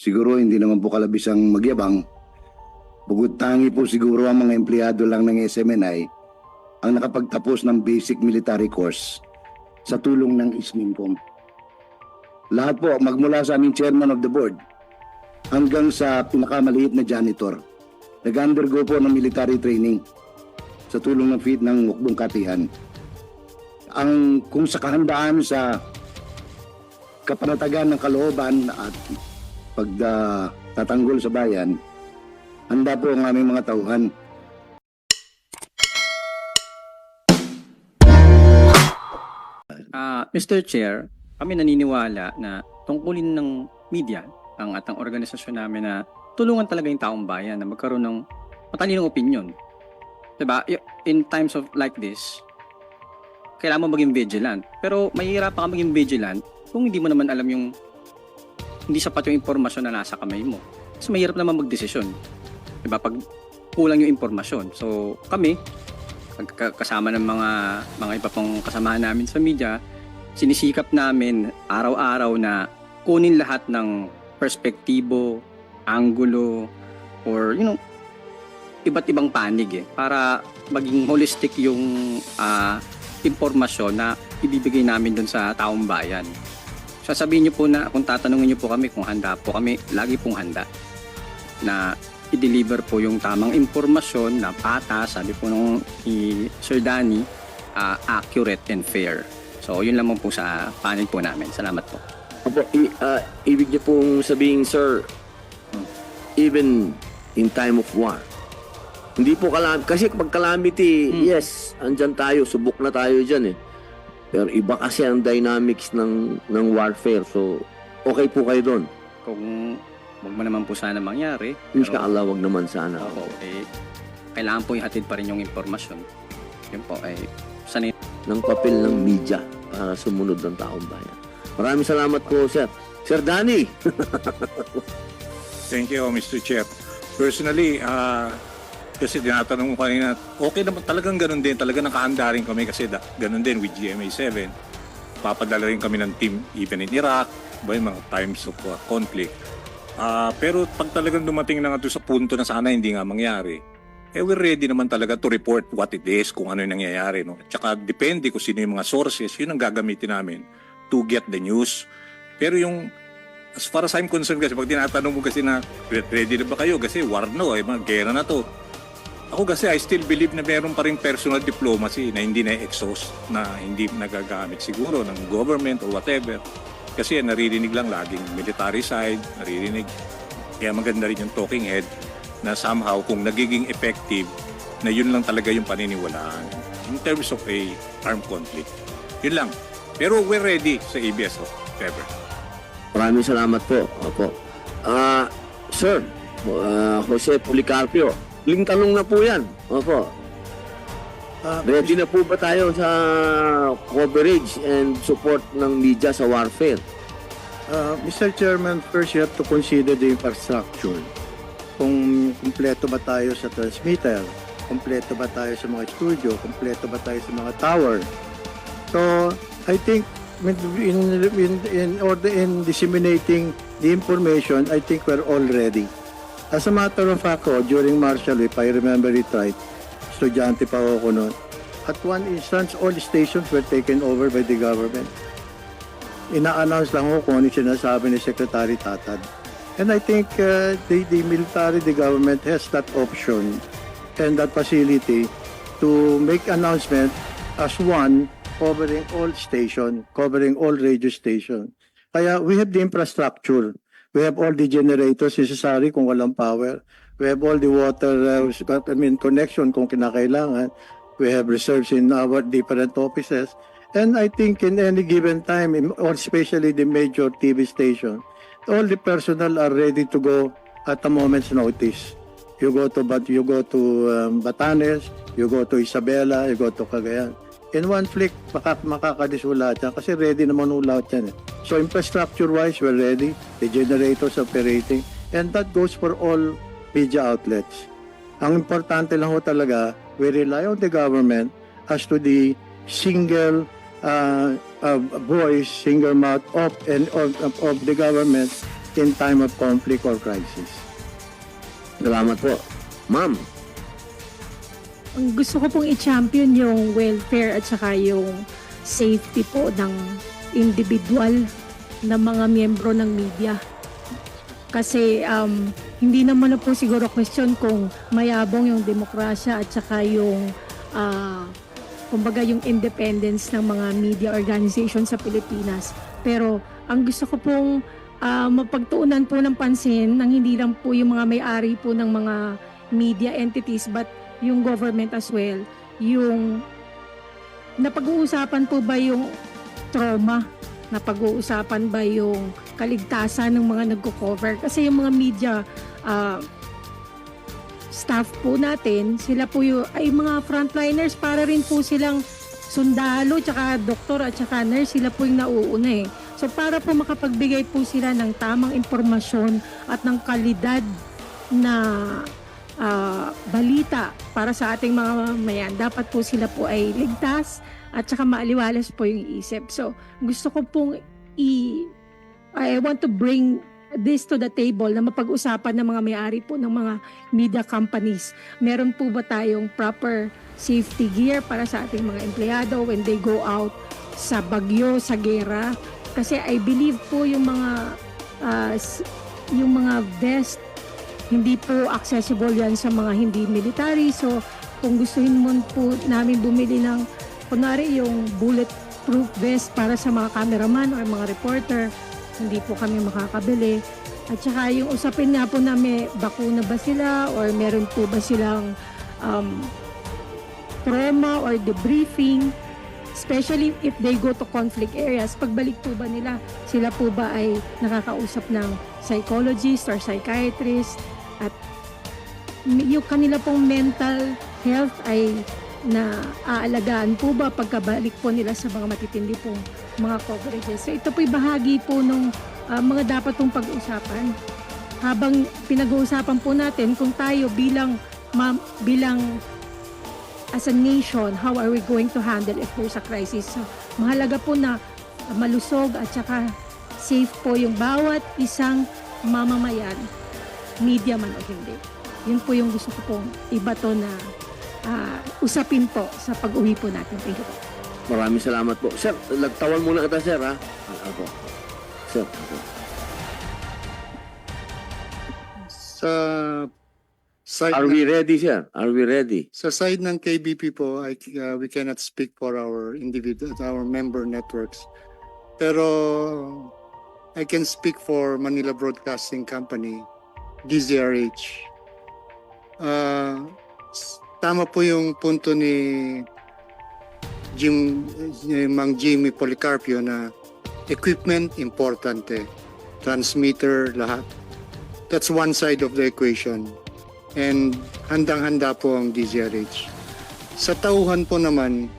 siguro hindi naman po kalabisang magyabang. Bukod tangi po siguro ang mga empleyado lang ng SMNI ang nakapagtapos ng basic military course sa tulong ng ISMINCOM. Lahat po, magmula sa aming chairman of the board hanggang sa pinakamaliit na janitor. Nag-undergo po ng military training sa tulong ng feed ng Mukbong Katihan. Ang kung sa kahandaan sa kapanatagan ng kalooban at pagtatanggol sa bayan, handa po ang aming mga tauhan. Ah, Mr. Chair, kami naniniwala na tungkulin ng media ang atang organisasyon namin na tulungan talaga yung taong bayan na magkaroon ng matalinong opinion. 'Di ba? Y- In times of like this, kailangan mo maging vigilant. Pero mahirap ka maging vigilant kung hindi mo naman alam yung hindi sapat yung impormasyon na nasa kamay mo. Mas mahirap naman magdesisyon. 'Di ba? Pag kulang yung impormasyon. So, kami kasama ng mga mga iba pang kasamahan namin sa media, sinisikap namin araw-araw na kunin lahat ng perspektibo, anggulo, or you know, iba't ibang panig eh, para maging holistic yung ah, impormasyon na ibibigay namin dun sa taong bayan. Sasabihin niyo po na, kung tatanungin niyo po kami kung handa po kami, lagi pong handa na i-deliver po yung tamang impormasyon na patas, sabi po nung ni Sir Danny, ah, accurate and fair. So, yun lamang po sa panel po namin. Salamat po. Opo, i- ah, ibig niyo pong sabihin, sir, even in time of war, hindi po kalam kasi pag calamity, Hmm. yes, andyan tayo, subok na tayo dyan eh. Pero iba kasi ang dynamics ng ng warfare. So, okay po kayo doon. Kung wag mo naman po sana mangyari, Inshallah, wag naman sana. Oo, eh, kailangan po ihatid pa rin yung impormasyon. Yun po, eh, sanay Ng papel ng media para sumunod ng taong bayan. Maraming salamat po, sir. Sir Danny, Thank you, Mr. Chair. Personally, ah, kasi tinatanong ko kanina, okay naman talagang ganun din. Talaga nakahanda rin kami kasi da, ganun din with GMA 7. Papadala rin kami ng team even in Iraq, ba yung mga times of uh, conflict. Ah, pero pag talagang dumating na nga sa punto na sana hindi nga mangyari, eh we're ready naman talaga to report what it is, kung ano yung nangyayari. No? At saka depende kung sino yung mga sources, yun ang gagamitin namin to get the news. Pero yung as far as I'm concerned kasi pag tinatanong mo kasi na ready na ba kayo kasi war no eh mga gera na to ako kasi I still believe na meron pa rin personal diplomacy na hindi na exhaust na hindi nagagamit siguro ng government or whatever. Kasi naririnig lang laging military side naririnig. Kaya maganda rin yung talking head na somehow kung nagiging effective na yun lang talaga yung paniniwalaan in terms of a armed conflict. Yun lang. Pero we're ready sa ABS if ever Maraming salamat po. Opo. Ah, sir, ah, Jose Policarpio, ling tanong na po yan. Opo. Ah, Ready na po ba tayo sa coverage and support ng media sa warfare? uh, Mr. Chairman, first you have to consider the infrastructure. Kung kumpleto ba tayo sa transmitter, kumpleto ba tayo sa mga studio, kumpleto ba tayo sa mga tower. So, I think in, in, in, in order in disseminating the information, I think we're all ready. As a matter of fact, oh, during martial, if I remember it right, estudyante pa ako noon, at one instance, all stations were taken over by the government ina-announce lang ko kung ano sinasabi ni Secretary Tatad. And I think uh, the, the military, the government has that option and that facility to make announcement as one covering all station, covering all radio station. Kaya we have the infrastructure. We have all the generators necessary kung walang power. We have all the water, uh, I mean, connection kung kinakailangan. We have reserves in our different offices. And I think in any given time, or especially the major TV station, all the personnel are ready to go at a moment's notice. You go to Bat, you go to um, Batanes, you go to Isabela, you go to Cagayan. In one flick, makak makakadisula yan kasi ready naman ulaw yan. Eh. So infrastructure-wise, we're ready. The generators operating. And that goes for all media outlets. Ang importante lang ho talaga, we rely on the government as to the single uh, uh, voice, single mouth of and of, of, of the government in time of conflict or crisis. Salamat po. Ma'am, Ang gusto ko pong i-champion yung welfare at saka yung safety po ng individual na mga miyembro ng media. Kasi um, hindi naman na po siguro question kung mayabong yung demokrasya at saka yung ah, kumbaga yung independence ng mga media organization sa Pilipinas. Pero ang gusto ko pong ah, mapagtuunan po ng pansin ng hindi lang po yung mga may-ari po ng mga media entities but yung government as well, yung napag-uusapan po ba yung trauma? Napag-uusapan ba yung kaligtasan ng mga nagko-cover? Kasi yung mga media ah, staff po natin, sila po yung, ay mga frontliners, para rin po silang sundalo, tsaka doktor at tsaka nurse, sila po yung nauuna eh. So para po makapagbigay po sila ng tamang impormasyon at ng kalidad na ah, balita para sa ating mga mamamayan, dapat po sila po ay ligtas at saka maaliwalas po yung isip. So, gusto ko pong i I want to bring this to the table na mapag-usapan ng mga may-ari po ng mga media companies. Meron po ba tayong proper safety gear para sa ating mga empleyado when they go out sa bagyo, sa gera? Kasi I believe po yung mga s- yung mga vest hindi po accessible yan sa mga hindi military. So, kung gustuhin mo po namin bumili ng, kunwari yung bulletproof vest para sa mga cameraman or mga reporter, hindi po kami makakabili. At saka yung usapin nga po na may bakuna ba sila or meron po ba silang um, trauma or debriefing especially if they go to conflict areas, pagbalik po ba nila, sila po ba ay nakakausap ng psychologist or psychiatrist at yung kanila pong mental health ay na aalagaan po ba pagkabalik po nila sa mga matitindi pong mga coverages. So ito po'y bahagi po ng mga dapat pong pag-usapan. Habang pinag-uusapan po natin kung tayo bilang ma- bilang as a nation, how are we going to handle if there's a crisis? So, mahalaga po na malusog at saka safe po yung bawat isang mamamayan, media man o hindi. Yun po yung gusto ko pong iba to na ah, usapin po sa pag-uwi po natin. Thank you po. maraming salamat po. Sir, lagtawan muna kita, sir, ha? Ako. Sir, ako. Sa side Are ng- we ready, sir? Are we ready? Sa side ng KBP po, I, uh, we cannot speak for our individual, our member networks. Pero I can speak for Manila Broadcasting Company, DZRH. Uh, tama po yung punto ni Jim, eh, Mang Jimmy Policarpio na equipment importante, transmitter, lahat. That's one side of the equation and handang-handa po ang DZRH. Sa tauhan po naman,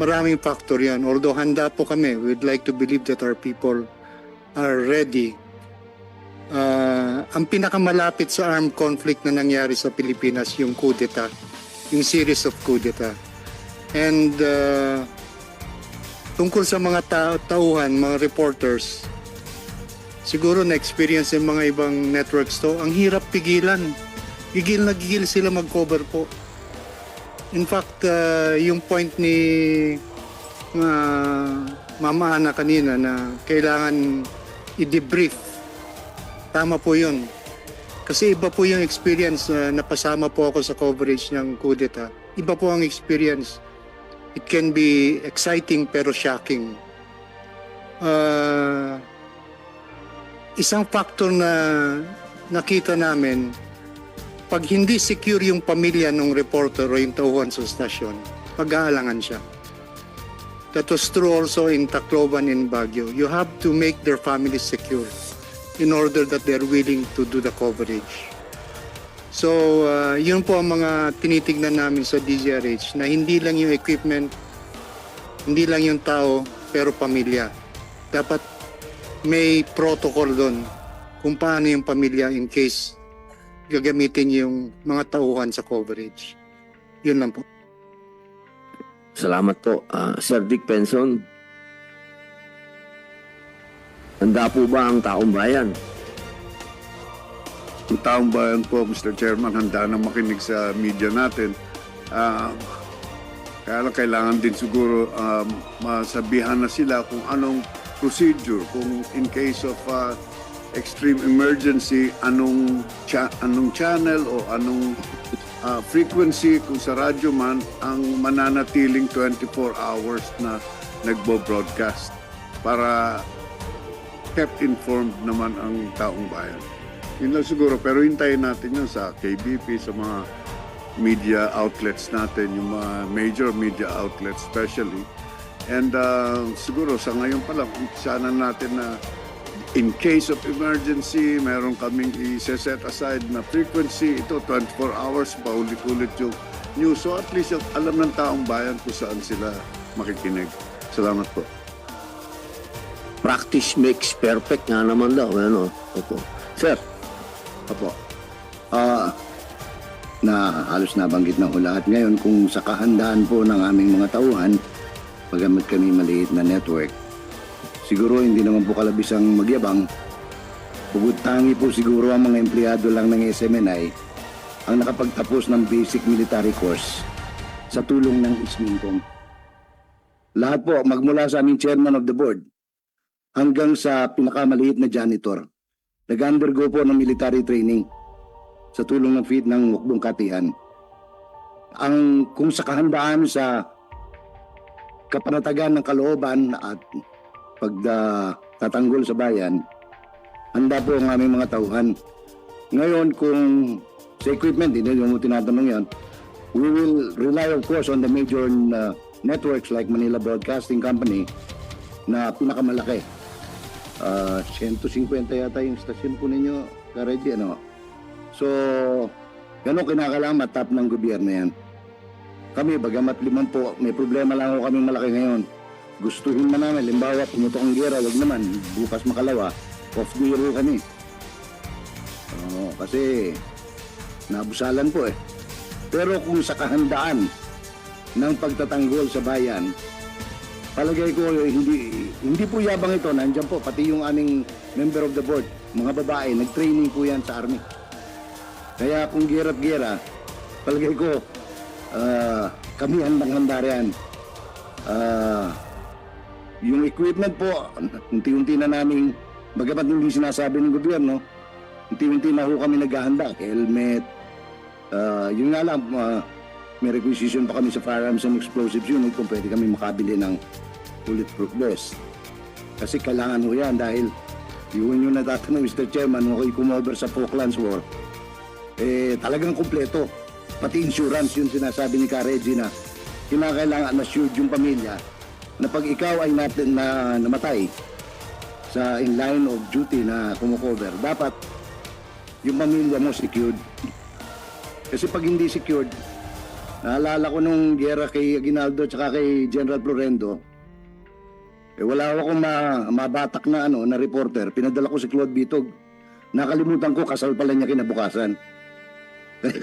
maraming factor yan. Although handa po kami, we'd like to believe that our people are ready. Ah, ang pinakamalapit sa armed conflict na nangyari sa Pilipinas, yung coup d'etat, yung series of coup d'etat. And ah, tungkol sa mga ta- tauhan, mga reporters, siguro na-experience ng mga ibang networks to, ang hirap pigilan gigil na gigil sila mag-cover po. In fact, uh, yung point ni uh, Mama Ana kanina na kailangan i-debrief. Tama po yun. Kasi iba po yung experience na napasama po ako sa coverage ng coup d'etat. Iba po ang experience. It can be exciting pero shocking. Uh, isang factor na nakita namin pag hindi secure yung pamilya ng reporter o yung tauhan sa stasyon, pag-aalangan siya. That was true also in Tacloban and Baguio. You have to make their families secure in order that they're willing to do the coverage. So, uh, yun po ang mga tinitignan namin sa DZRH na hindi lang yung equipment, hindi lang yung tao, pero pamilya. Dapat may protocol doon kung paano yung pamilya in case gagamitin yung mga tauhan sa coverage. Yun lang po. Salamat po. Ah, Sir Dick Penson. Handa po ba ang taong bayan? Ang taong bayan po, Mr. Chairman, handa na makinig sa media natin. Ah, kaya lang kailangan din siguro um, masabihan na sila kung anong procedure, kung in case of ah, extreme emergency, anong, cha- anong channel o anong ah, frequency kung sa radyo man ang mananatiling 24 hours na nagbo-broadcast para kept informed naman ang taong bayan. Yun lang siguro, pero hintayin natin yun sa KBP, sa mga media outlets natin, yung mga major media outlets especially. And uh, siguro sa ngayon pa lang, sana natin na in case of emergency, meron kaming i-set aside na frequency. Ito, 24 hours, paulit-ulit yung news. So at least alam ng taong bayan kung saan sila makikinig. Salamat po. Practice makes perfect nga naman daw. Ano? Opo. Sir, Opo. Ah, na halos nabanggit na ho lahat ngayon kung sa kahandaan po ng aming mga tauhan, pagamat kami maliit na network, siguro hindi naman po kalabisang magyabang. Bukod tangi po siguro ang mga empleyado lang ng SMNI ang nakapagtapos ng basic military course sa tulong ng Ismintong. Lahat po, magmula sa aming chairman of the board hanggang sa pinakamaliit na janitor nag-undergo po ng military training sa tulong ng feed ng Mukbong Katihan. Ang kung sa kahandaan sa kapanatagan ng kalooban at pagtatanggol sa bayan, handa po ang aming mga tauhan. Ngayon, kung sa equipment, hindi mo tinatanong yan, we will rely of course on the major uh, networks like Manila Broadcasting Company na pinakamalaki. Ah, 150 yata yung stasyon po ninyo, Kareji, ano? So, ganun kinakailangan matap ng gobyerno yan. Kami, bagamat liman po, may problema lang ako kami malaki ngayon. Gustuhin man namin, limbawa, pumutok ang gera, wag naman, bukas makalawa, off year kami. Oo, kasi nabusalan po eh. Pero kung sa kahandaan ng pagtatanggol sa bayan, palagay ko eh, hindi hindi po yabang ito. Nandiyan po pati yung aming member of the board mga babae nag-training po yan sa army. Kaya kung gera't gera palagay ko ah, kami handang handa riyan. Ah, yung equipment po unti-unti na namin bagamat hindi sinasabi ng gobyerno unti-unti na ho kami naghahanda. Helmet Ah, yun nga lang ah, may requisition pa kami sa Firearms and Explosives Unit kung pwede kami makabili ng bulletproof vest. Kasi kailangan mo yan dahil yun yung natatanong Mr. Chairman nung ako'y kumover sa Falklands War. Eh, talagang kumpleto. Pati insurance yung sinasabi ni Ka Reggie na kinakailangan na assured yung pamilya na pag ikaw ay natin na namatay sa in line of duty na kumukover, dapat yung pamilya mo secured. Kasi pag hindi secured, Naalala ko nung gera kay Aguinaldo tsaka kay General Florendo. Eh wala akong ma mabatak na ano na reporter. Pinadala ko si Claude Bitog. Nakalimutan ko kasal pala niya kinabukasan.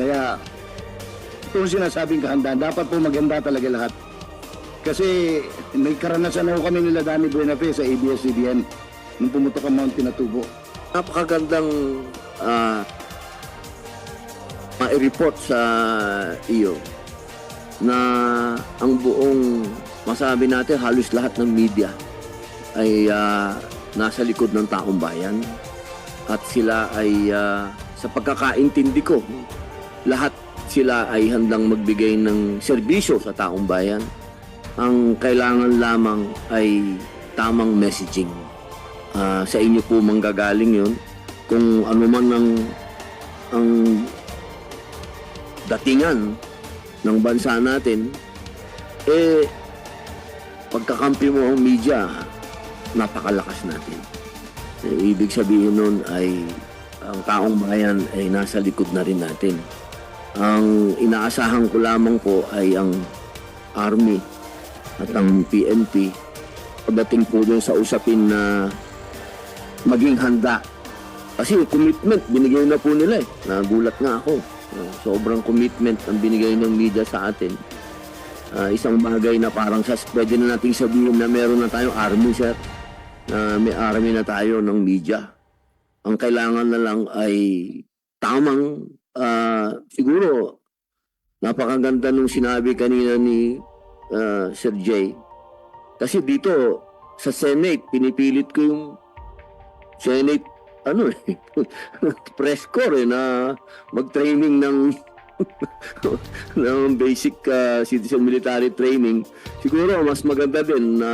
Kaya ito yung sinasabing kahandaan. Dapat po maganda talaga lahat. Kasi may karanasan na ho kami nila Danny Buenafe sa ABS-CBN nung pumutok ang Mount Pinatubo. napakagandang ah, ma-report sa iyo na ang buong masabi natin halos lahat ng media ay ah, nasa likod ng taong bayan. At sila ay ah, sa pagkakaintindi ko lahat sila ay handang magbigay ng serbisyo sa taong bayan. Ang kailangan lamang ay tamang messaging. Ah, sa inyo po manggagaling yun. Kung ano man ang ang datingan ng bansa natin eh pagkakampi mo ang media napakalakas natin eh, ibig sabihin nun ay ang taong bayan ay nasa likod na rin natin ang inaasahan ko lamang po ay ang army at ang PNP pagdating po dun sa usapin na maging handa. Kasi commitment, binigay na po nila eh. Nagulat nga ako. Sobrang commitment ang binigay ng media sa atin. Ah, isang bagay na parang sa pwede na nating sabihin na meron na tayong army, sir. Na may army na tayo ng media. Ang kailangan na lang ay tamang ah, siguro napakaganda nung sinabi kanina ni ah, Sir Jay. Kasi dito sa Senate pinipilit ko yung Senate ano eh press corps eh na mag-training ng ng basic ah, citizen military training siguro mas maganda din na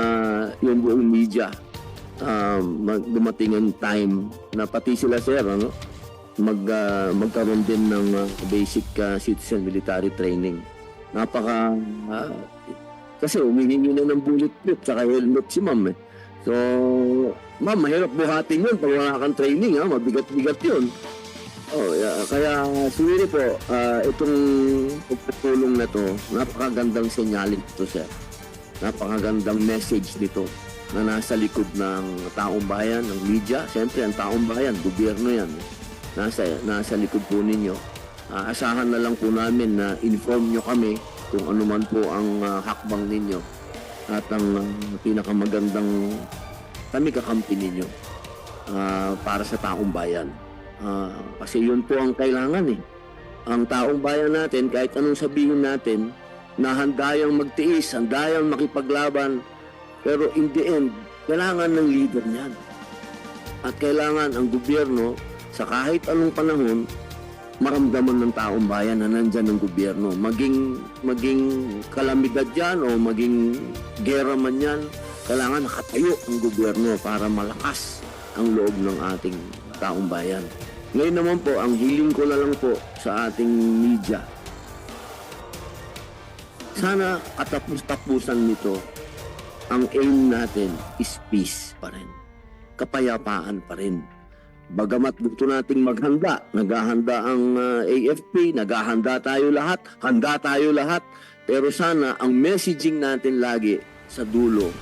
yung buong media um, mag- dumating ang time na pati sila sir ano mag ah, magkaroon din ng ah, basic ah, citizen military training. Napaka ah, kasi humihingi na ng bulletproof tsaka helmet si ma'am eh. So ma'am mahirap buhatin yun pag wala kang training ha mabigat-bigat yun Oh, yeah. kaya siguro po, ah, itong pagpupulong na to, napakagandang senyalin ito, sir. Napakagandang message nito na nasa likod ng taong bayan, ng media. Siyempre, ang taong bayan, gobyerno yan. Nasa, nasa likod po ninyo. Ah, asahan na lang po namin na inform nyo kami kung ano man po ang ah, hakbang ninyo at ang ah, pinakamagandang kami kakampi ninyo ah, para sa taong bayan. Ah, kasi yun po ang kailangan eh. Ang taong bayan natin, kahit anong sabihin natin, na handayang magtiis, handayang makipaglaban, pero in the end, kailangan ng leader niyan. At kailangan ang gobyerno, sa kahit anong panahon, maramdaman ng taong bayan na nandyan ang gobyerno. Maging, maging kalamidad yan o maging gera man yan, kailangan nakatayo ang gobyerno para malakas ang loob ng ating taong bayan. Ngayon naman po, ang hiling ko na lang po sa ating media, sana katapos-tapusan nito, ang aim natin is peace pa rin. Kapayapaan pa rin. Bagamat gusto nating maghanda, naghahanda ang ah, AFP, naghahanda tayo lahat, handa tayo lahat, pero sana ang messaging natin lagi sa dulo,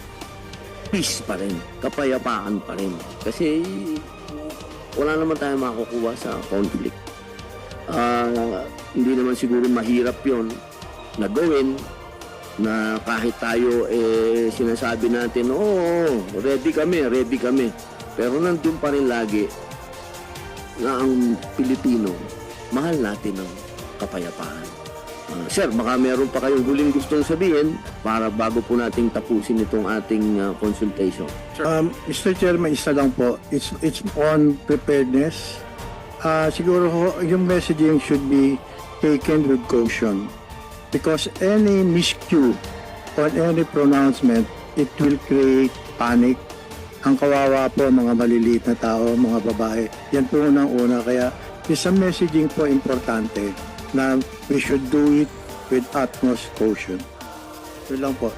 peace pa rin, kapayapaan pa rin. Kasi wala naman tayo makukuha sa conflict. Ah, hindi naman siguro mahirap yon na gawin na kahit tayo eh sinasabi natin, oo, ready kami, ready kami. Pero nandun pa rin lagi na ang Pilipino, mahal natin ang kapayapaan. Ah, sir, baka meron pa kayong huling gustong sabihin para bago po nating tapusin itong ating ah, consultation. Um, Mr. Chairman, isa lang po. It's, it's on preparedness. Ah, siguro ho, yung messaging should be taken with caution. Because any miscue on any pronouncement, it will create panic. Ang kawawa po mga maliliit na tao, mga babae. Yan po unang-una. Kaya isang messaging po importante na we should do it with utmost caution. Yun lang po.